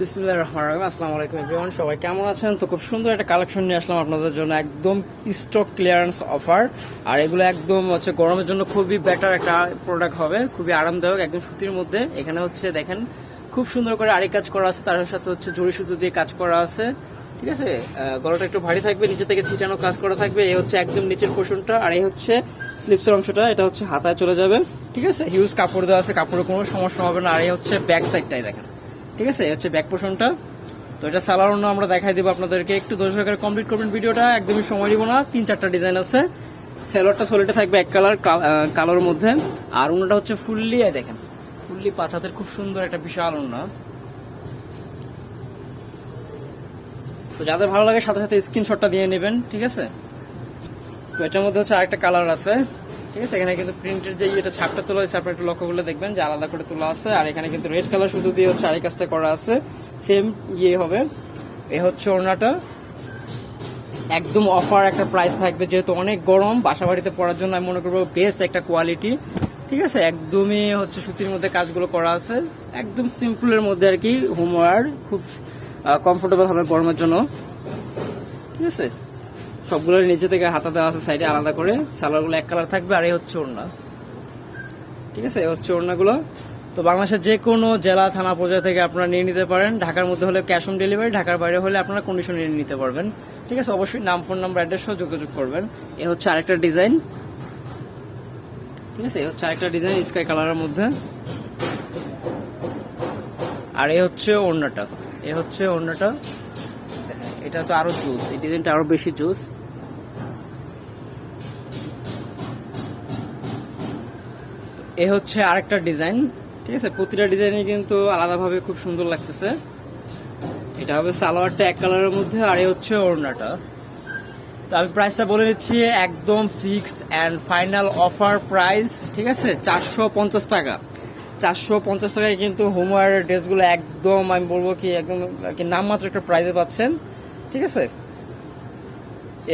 বিসমিল্লাহির রহমানির রহিম। আসসালামু আলাইকুম এভরিওয়ান সবাই কেমন আছেন? তো খুব সুন্দর একটা কালেকশন নিয়ে আসলাম আপনাদের জন্য। একদম স্টক ক্লিয়ারেন্স অফার আর এগুলো একদম হচ্ছে গরমের জন্য খুবই বেটার একটা প্রোডাক্ট হবে। খুবই আরামদায়ক, একদম সুতির মধ্যে। এখানে হচ্ছে দেখেন, খুব সুন্দর করে আড়ি কাজ করা আছে। তার সাথে হচ্ছে জড়ি সুতো দিয়ে কাজ করা আছে। ঠিক আছে? গলাটা একটু ভারী থাকবে, নিচে থেকে ছিটানো কাজ করা থাকবে। এই হচ্ছে একদম নিচের পোর্শনটা আর এই হচ্ছে স্লিপসের অংশটা। এটা হচ্ছে হাতায় চলে যাবে। ঠিক আছে? হিউজ কাপড় দেওয়া আছে। কাপড়ের কোনো সমস্যা হবে না। আর এই হচ্ছে ব্যাক সাইডটাই দেখেন। ঠিক আছে? হচ্ছে ব্যাক পোর্শনটা তো এটা সালার অন্য আমরা দেখাই দেবো আপনাদেরকে। একটু দর্শকের কমপ্লিট করবেন ভিডিওটা। একদমই সময় দিব না। তিন চারটা ডিজাইন আছে। সেলোয়ারটা সোলেটে থাকবে এক কালার কালোর মধ্যে। আর অন্যটা হচ্ছে ফুললি আয় দেখেন ফুললি পাঁচ হাতের খুব সুন্দর একটা বিশাল অন্য তো যাদের ভালো লাগে, সাথে সাথে স্ক্রিনশটটা দিয়ে নেবেন, ঠিক আছে? তো এটার মধ্যে হচ্ছে আরেকটা কালার আছে। ঠিক আছে, এখানে কিন্তু প্রিন্টের যে এটা ছাপটা তোলা হয়েছে, আপনার একটু লক্ষ্য করলে দেখবেন যে আলাদা করে তোলা আছে, আর এখানে কিন্তু রেড কালার শুধু দিয়ে হচ্ছে আরেক কাজটা করা আছে সেম ইয়ে হবে। এ হচ্ছে ওড়নাটা। একদম অফার একটা প্রাইস থাকবে, যেহেতু অনেক গরম বাসা বাড়িতে পড়ার জন্য আমি মনে করব বেস্ট একটা কোয়ালিটি ঠিক আছে? একদমই হচ্ছে সুতির মধ্যে কাজগুলো করা আছে, একদম সিম্পলের মধ্যে আর কি হোমওয়ার খুব কমফোর্টেবল হবে গরমের জন্য, ঠিক আছে? সবগুলোর নিচে থেকে হাতা দেওয়া আছে সাইডে আলাদা করে। সালোয়ারগুলো এক কালার থাকবে আর এই হচ্ছে ওড়না। ঠিক আছে, এই হচ্ছে ওড়নাগুলো। তো বাংলাদেশের যে কোনো জেলা, থানা, পর্যায়ে থেকে আপনারা নিয়ে নিতে পারেন। ঢাকার মধ্যে হলে ক্যাশ অন ডেলিভারি, ঢাকার বাইরে হলে আপনারা কন্ডিশন নিয়ে নিতে পারবেন। ঠিক আছে, অবশ্যই নাম, ফোন নাম্বার অ্যাড্রেস সহ যোগাযোগ করবেন। এ হচ্ছে আরেকটা ডিজাইন ঠিক আছে এই হচ্ছে আরেকটা ডিজাইন স্কাই কালারের মধ্যে। আর এ হচ্ছে ওড়নাটা। এ হচ্ছে ওড়নাটা। এটা তো আরও জুস, এই ডিজাইনটা আরও বেশি জুস। এ হচ্ছে আরেকটা ডিজাইন, ঠিক আছে? প্রতিটা ডিজাইনে কিন্তু আলাদাভাবে খুব সুন্দর লাগতেছে। এটা হবে সালোয়ারটা এক কালারের মধ্যে, আর এ হচ্ছে ওড়নাটা। তো আমি প্রাইসটা বলে দিচ্ছি একদম fixed and final offer price ঠিক আছে? চারশো পঞ্চাশ টাকা। চারশো পঞ্চাশ টাকায় কিন্তু হোমওয়ারের ড্রেসগুলো একদম, আমি বলব কি, একদম নামমাত্র একটা প্রাইসে পাচ্ছেন। ঠিক আছে?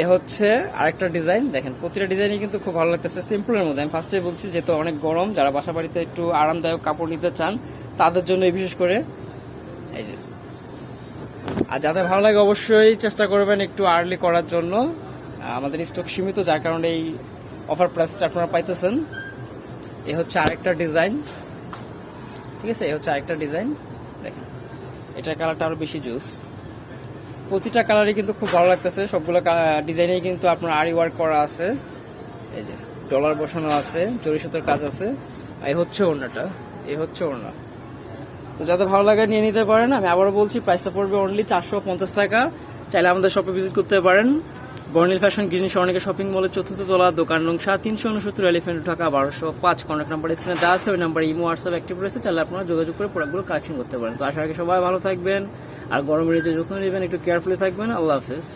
এ হচ্ছে আরেকটা ডিজাইন দেখেন, প্রতিটা ডিজাইনই কিন্তু খুব ভালো লাগতেছে। সিম্পলের মধ্যে। আমি ফার্স্টে বলছি, যেহেতু অনেক গরম, যারা বাসা বাড়িতে একটু আরামদায়ক কাপড় নিতে চান, তাদের জন্য বিশেষ করে এই যে। আর যাদের ভালো লাগে, অবশ্যই চেষ্টা করবেন একটু আর্লি করার জন্য। আমাদের স্টক সীমিত, যার কারণে এই অফার প্রাইসটা আপনারা পাইতেছেন। এ হচ্ছে আরেকটা ডিজাইন ঠিক আছে? এ হচ্ছে আরেকটা ডিজাইন দেখেন, এটার কালারটা আরও বেশি জুস প্রতিটা কালারই কিন্তু খুব ভালো লাগতেছে। সবগুলো ডিজাইনে কিন্তু আপনার আরি ওয়ার্ক করা আছে। এই যে ডলার বসানো আছে জরি সুতোর কাজ আছে। এই হচ্ছে ওড়নাটা, এই হচ্ছে ওড়না। তো যাদের ভালো লাগে নিয়ে নিতে পারেন। আমি আবারও বলছি প্রাইসটা পড়বে অনলি চারশো পঞ্চাশ টাকা। চাইলে আমাদের শপে ভিজিট করতে পারেন। Bornil fashion green Swarnika shopping মলের চতুর্থ তলা, দোকান নং সাত তিনশো উনসত্তর এলিফেন্ট ঢাকা বারোশো পাঁচ কন্ট্যাক্ট নাম্বার স্ক্রিনে দেওয়া আছে, ওই নাম্বার ইমো হোয়াটসঅ্যাপ অ্যাক্টিভ রয়েছে। চাইলে আপনারা যোগাযোগ করে প্রোডাক্টগুলো কালেকশন করতে পারেন। তো আশা রাখি সবাই ভালো থাকবেন। আর গরম যে যত্ন নেবেন একটু কেয়ারফুলি থাকবেন আল্লাহ হাফেজ।